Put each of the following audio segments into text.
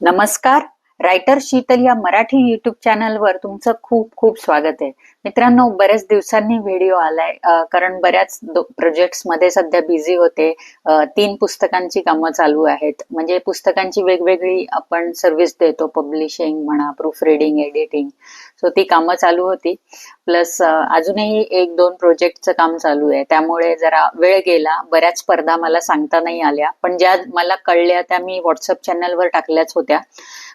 नमस्कार. रायटर शीतल या मराठी युट्यूब चॅनलवर तुमचं खूप खूप स्वागत आहे. मित्रांनो बऱ्याच दिवसांनी व्हिडिओ आलाय. कारण बऱ्याच प्रोजेक्ट्समध्ये सध्या बिझी होते. तीन पुस्तकांची कामं चालू आहेत. म्हणजे पुस्तकांची वेगवेगळी आपण सर्व्हिस देतो. पब्लिशिंग म्हणा प्रूफ रिडिंग एडिटिंग सो ती कामं चालू होती. प्लस अजूनही एक दोन प्रोजेक्टचं काम चालू आहे. त्यामुळे जरा वेळ गेला. बऱ्याच स्पर्धा मला सांगता नाही आल्या. पण ज्या मला कळल्या त्या मी व्हॉट्सअप चॅनलवर टाकल्याच होत्या.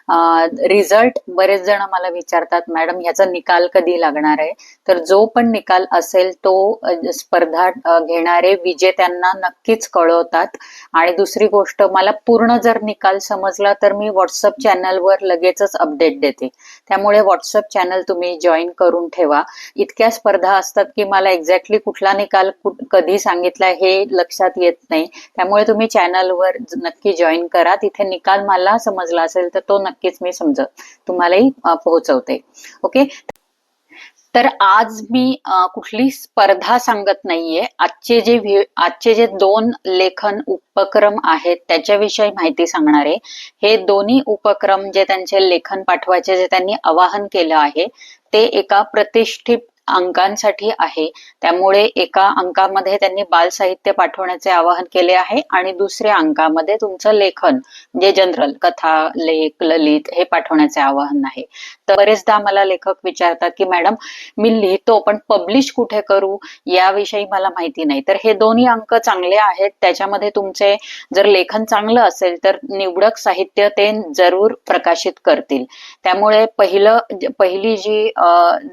रिझल्ट बरेच जण मला विचारतात मॅडम ह्याचा निकाल कधी लागणार आहे? तर जो पण निकाल असेल तो स्पर्धा घेणारे विजेत्यांना नक्कीच कळवतात. आणि दुसरी गोष्ट मला पूर्ण जर निकाल समजला तर मी व्हॉट्सअप चॅनलवर लगेचच अपडेट देते. त्यामुळे व्हॉट्सअप चॅनल तुम्ही जॉईन करून ठेवा. इतक्या स्पर्धा असतात की मला एक्झॅक्टली कुठला निकाल कधी सांगितला हे लक्षात येत नाही. त्यामुळे तुम्ही चॅनलवर नक्की जॉईन करा. तिथे निकाल मला समजला असेल तर तो नक्कीच मी समजत तुम्हालाही पोहोचवते. ओके? तर आज मी कुठली स्पर्धा सांगत नाहीये. आजचे जे आजचे जे दोन लेखन उपक्रम आहेत त्याच्याविषयी माहिती सांगणार आहे. हे दोन्ही उपक्रम जे त्यांचे लेखन पाठवायचे जे त्यांनी आवाहन केलं आहे ते एका प्रतिष्ठित अंकांसाठी आहे. त्यामुळे एका अंकामध्ये त्यांनी बाल साहित्य पाठवण्याचे आवाहन केले आहे आणि दुसऱ्या अंकामध्ये तुमचं लेखन म्हणजे जनरल कथा लेख ललित हे पाठवण्याचे आवाहन आहे. तर बरेचदा मला लेखक विचारतात की मॅडम मी लिहितो पण पब्लिश कुठे करू? याविषयी मला माहिती नाही. तर हे दोन्ही अंक चांगले आहेत. त्याच्यामध्ये तुमचे जर लेखन चांगलं असेल तर निवडक साहित्य ते जरूर प्रकाशित करतील. त्यामुळे पहिलं पहिली जी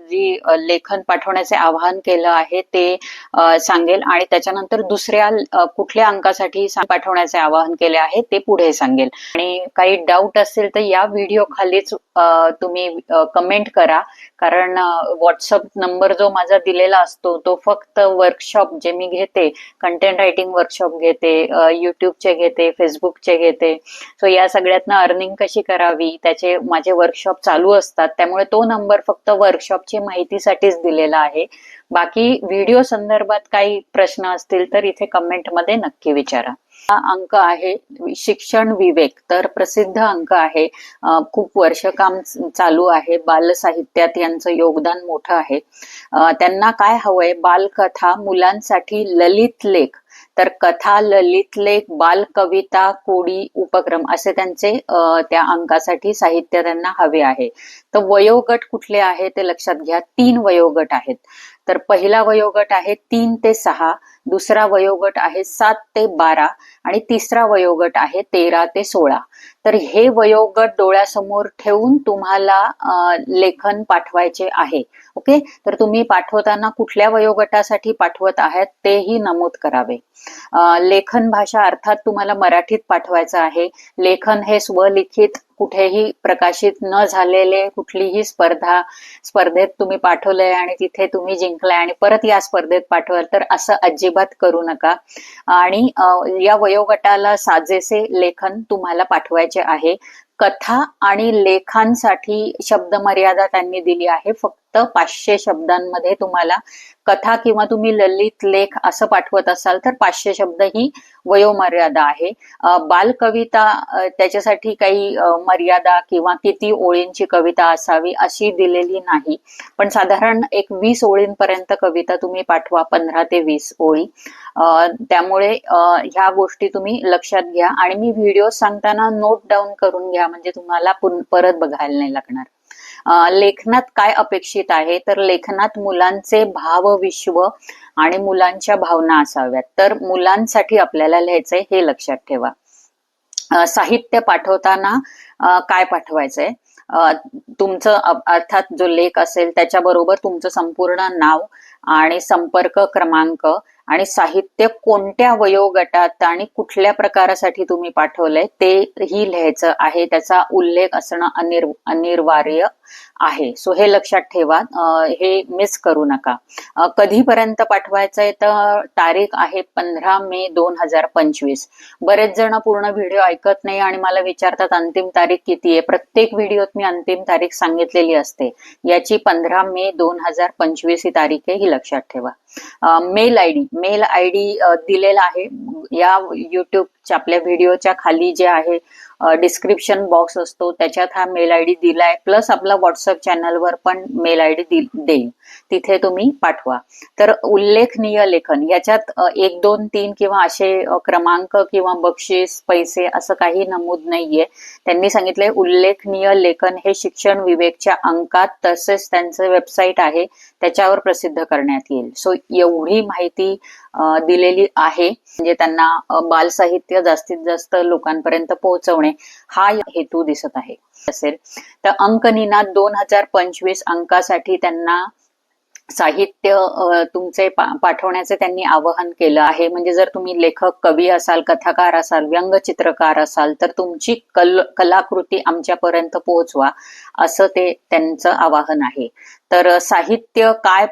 जी लेखन लेखन पाठवण्याचे आवाहन केलं आहे ते सांगेल. आणि त्याच्यानंतर दुसऱ्या कुठल्या अंकासाठी पाठवण्याचे आवाहन केले आहे ते पुढे सांगेल. आणि काही डाऊट असेल तर या व्हिडिओ खालीच तुम्ही कमेंट करा. कारण व्हॉट्सअप नंबर जो माझा दिलेला असतो तो फक्त वर्कशॉप जे मी घेते कंटेंट रायटिंग वर्कशॉप घेते युट्यूबचे घेते फेसबुकचे घेते. सो या सगळ्यातनं अर्निंग कशी करावी त्याचे माझे वर्कशॉप चालू असतात. त्यामुळे तो नंबर फक्त वर्कशॉपची माहितीसाठीच दिलेला आहे. बाकी व्हिडिओ संदर्भात काही प्रश्न असतील तर इथे कमेंटमध्ये नक्की विचारा. हा अंक आहे शिक्षण विवेक तर प्रसिद्ध अंक आहे. खूप वर्ष काम चालू आहे. बाल साहित्यात यांचं योगदान मोठं आहे. त्यांना काय हवंय? बालकथा मुलांसाठी ललित लेख. तर कथा ललित लेख बाल कविता कोडी उपक्रम असे त्यांचे अं, त्या अंकासाठी साहित्य त्यांना हवे आहे. तर वयोगट कुठले आहे ते लक्षात घ्या. तीन वयोगट आहेत. तर पहिला वयोगट आहे तीन ते सहा. दुसरा वयोगट आहे सात ते बारा आणि तिसरा वयोगट आहे तेरा ते सोळा. तर हे वयोगट डोळ्यासमोर ठेवून तुम्हाला लेखन पाठवायचे आहे. ओके? तर तुम्ही पाठवताना कुठल्या वयोगटासाठी पाठवत आहात तेही नमूद करावे. लेखन भाषा अर्थात तुम्हाला मराठीत पाठवायचं आहे. लेखन हे स्वलिखित कुठेही प्रकाशित न झालेले कुठलीही स्पर्धा स्पर्धेत तुम्ही पाठवलंय आणि तिथे तुम्ही जिंकलाय आणि परत या स्पर्धेत पाठवाल तर असं अजिबात करू नका. आणि या वयोगटाला साजेसे लेखन तुम्हाला पाठवायचे आहे. कथा आणि लेखांसाठी शब्द मर्यादा त्यांनी दिली आहे फक्त पाचशे शब्दांमध्ये तुम्हाला कथा किंवा तुम्ही ललित लेख असं पाठवत असाल तर पाचशे शब्द ही वयोमर्यादा आहे. बालकविता त्याच्यासाठी काही मर्यादा किंवा किती ओळींची कविता असावी अशी दिलेली नाही. पण साधारण एक वीस ओळींपर्यंत कविता तुम्ही पाठवा पंधरा ते वीस ओळी. त्यामुळे ह्या गोष्टी तुम्ही लक्षात घ्या. आणि मी व्हिडिओ सांगताना नोट डाऊन करून घ्या म्हणजे तुम्हाला पुन- परत बघायला नाही लागणार. लेखनात काय अपेक्षित आहे? तर लेखनात मुलांचे भावविश्व आणि मुलांच्या भावना असाव्यात. तर मुलांसाठी आपल्याला लिहायचंय हे लक्षात ठेवा. अं, साहित्य पाठवताना अं, काय पाठवायचंय? अं, तुमचं अर्थात जो लेख असेल त्याच्याबरोबर तुमचं संपूर्ण नाव आणि संपर्क क्रमांक आणि साहित्य कोणत्या वयोगटात आणि कुठल्या प्रकारासाठी तुम्ही पाठवलंय ते ही लिहायचं आहे. त्याचा उल्लेख असणं अनिर अनिवार्य आहे. सो हे लक्षात ठेवा. हे मिस करू नका. कधीपर्यंत पाठवायचंय तर तारीख आहे पंधरा मे दोन हजार पंचवीस. बरेच जण पूर्ण व्हिडिओ ऐकत नाही आणि मला विचारतात अंतिम तारीख किती आहे? प्रत्येक व्हिडिओत मी अंतिम तारीख सांगितलेली असते. याची पंधरा मे दोन हजार पंचवीस ही तारीख आहे ही लक्षात ठेवा. Mail I D mail I D दिलेला आहे. या युट्यूबच्या आपल्या व्हिडिओच्या खाली जे आहे डिस्क्रिप्शन बॉक्स असतो त्याच्यात हा मेल आय डी दिलाय. प्लस आपला व्हॉट्सअप चॅनलवर पण मेल आय डी देईल. तिथे तुम्ही पाठवा. तर उल्लेखनीय लेखन. याच्यात एक दोन तीन किंवा असे क्रमांक किंवा बक्षीस पैसे असं काही नमूद नाहीये. त्यांनी सांगितलंय उल्लेखनीय लेखन हे शिक्षण विवेकच्या अंकात तसेच त्यांचं वेबसाईट आहे. त्याच्यावर प्रसिद्ध करण्यात येईल. सो एवढी माहिती दिलेली आहे. म्हणजे त्यांना बाल बालसाहित्य जास्तीत जास्त लोकांपर्यंत पोहोचवणे हा हेतू दिसत आहे. असेल. तर अंकनिनाद दोन हजार पंचवीस अंकासाठी त्यांना साहित्य तुमचे पाठवण्याचे त्यांनी आवाहन केलं आहे. म्हणजे जर तुम्ही लेखक कवी असाल कथाकार असाल व्यंगचित्रकार असाल तर तुमची कल कलाकृती आमच्यापर्यंत पोहोचवा असं ते त्यांचं आवाहन आहे. तर साहित्य काय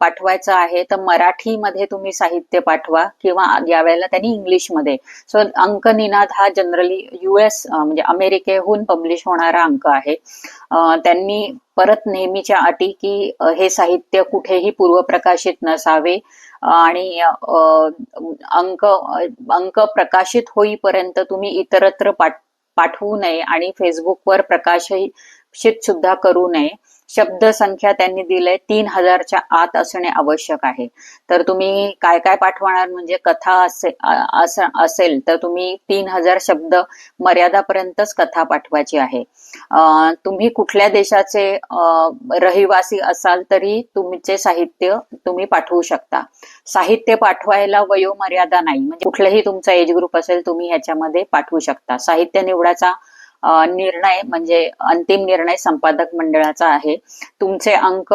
पाठवायचं आहे? तर मराठीमध्ये तुम्ही साहित्य पाठवा किंवा यावेळेला त्यांनी इंग्लिशमध्ये. सो अंक निनाद हा जनरली युएस म्हणजे अमेरिकेहून पब्लिश होणारा अंक आहे. त्यांनी परत नेहमीच्या अटी की हे साहित्य कुठेही पूर्वप्रकाशित नसावे. आणि अंक अंक प्रकाशित होईपर्यंत तुम्ही इतरत्र पाठ पाठवू नये आणि फेसबुकवर प्रकाशित सुद्धा करू नये. शब्द संख्या त्यांनी दिलंय तीन हजारच्या आत असणे आवश्यक आहे. तर तुम्ही काय काय पाठवणार? म्हणजे कथा असे असेल तर तुम्ही तीन हजार शब्द मर्यादापर्यंतच कथा पाठवायची आहे. तुम्ही कुठल्या देशाचे रहिवासी असाल तरी तुमचे साहित्य तुम्ही पाठवू शकता. साहित्य पाठवायला वयोमर्यादा नाही. म्हणजे कुठलंही तुमचा एज ग्रुप असेल तुम्ही ह्याच्यामध्ये पाठवू शकता. साहित्य निवडाचा निर्णय म्हणजे अंतिम निर्णय संपादक मंडळाचा आहे. तुमचे अंक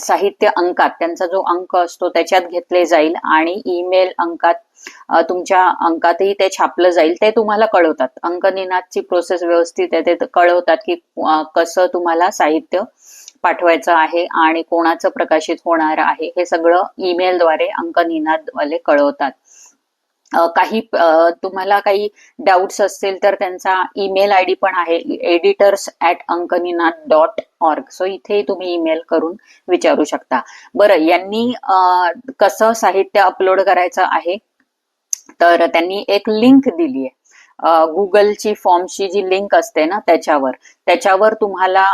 साहित्य अंकात त्यांचा जो अंक असतो त्याच्यात घेतले जाईल आणि ईमेल अंकात तुमच्या अंकातही ते छापलं जाईल. ते तुम्हाला कळवतात. अंकनिनादची प्रोसेस व्यवस्थित आहे. ते कळवतात की कसं तुम्हाला साहित्य पाठवायचं आहे आणि कोणाचं प्रकाशित होणार आहे. हे सगळं ईमेलद्वारे अंकनिनादवाले कळवतात. काही तुम्हाला काही डाऊट्स असतील तर त्यांचा ईमेल आय डी पण आहे. एडिटर्स ॲट अंकनिना डॉट ऑर्ग सो इथे तुम्ही ईमेल करून विचारू शकता. बरं यांनी कसं साहित्य अपलोड करायचं आहे? तर त्यांनी एक लिंक दिली आहे गुगलची फॉर्मची जी लिंक असते ना त्याच्यावर त्याच्यावर तुम्हाला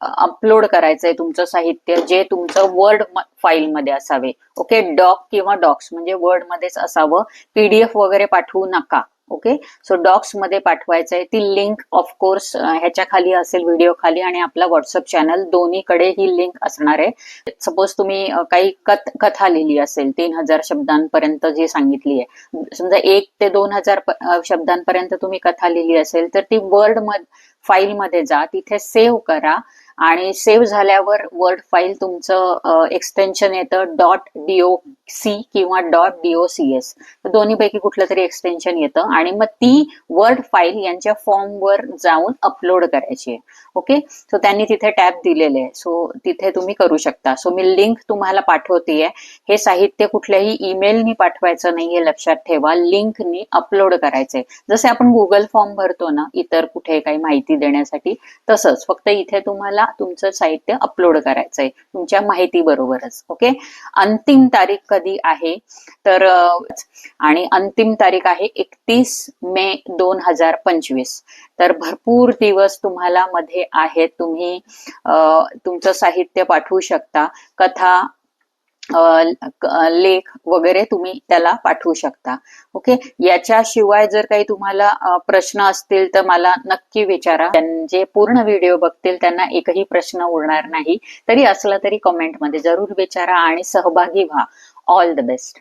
अपलोड करायचंय तुमचं साहित्य जे तुमचं वर्ड फाईल मध्ये असावे. ओके डॉक किंवा डॉक्स म्हणजे वर्ड मध्येच असावं. पीडीएफ वगैरे पाठवू नका. ओके सो डॉक्समध्ये पाठवायचं आहे ती लिंक ऑफकोर्स ह्याच्या खाली असेल व्हिडिओ खाली आणि आपला व्हॉट्सअप चॅनल दोन्हीकडे ही लिंक असणार आहे. सपोज तुम्ही काही कथ कथा लिहिली असेल तीन हजार शब्दांपर्यंत जी सांगितली आहे. समजा एक ते दोन हजार शब्दांपर्यंत तुम्ही कथा लिहिली असेल तर ती वर्ड मध फाईल मध्ये जा. तिथे सेव्ह करा. आणि सेव्ह झाल्यावर वर्ड फाईल तुमचं एक्सटेन्शन येतं डॉट डीओ सी किंवा dot D O C S दोन्हीपैकी कुठलं तरी एक्सटेन्शन येतं आणि मग ती वर्ड फाईल यांच्या फॉर्मवर जाऊन अपलोड करायची आहे. ओके सो त्यांनी तिथे टॅब दिलेले आहे. सो तिथे तुम्ही करू शकता. सो मी लिंक तुम्हाला पाठवतेय. हे साहित्य कुठल्याही ईमेलनी पाठवायचं नाहीये लक्षात ठेवा. लिंकनी अपलोड करायचंय. जसे आपण गुगल फॉर्म भरतो ना इतर कुठे काही माहिती देण्यासाठी तसंच. फक्त इथे तुम्हाला तुमचं साहित्य अपलोड करायचं आहे तुमच्या माहिती बरोबरच ओके अंतिम तारीख कधी आहे? तर आणि अंतिम तारीख आहे एकतीस मे दोन हजार पंचवीस. तर भरपूर दिवस तुम्हाला मध्ये आहेत. तुम्ही तुमचं साहित्य पाठवू शकता. कथा लेख वगैरे तुम्ही त्याला पाठवू शकता. ओके? याच्याशिवाय जर काही तुम्हाला प्रश्न असतील तर मला नक्की विचारा. जे पूर्ण व्हिडिओ बघतील त्यांना एकही प्रश्न उरणार नाही. तरी असला तरी कमेंटमध्ये जरूर विचारा आणि सहभागी व्हा. All the best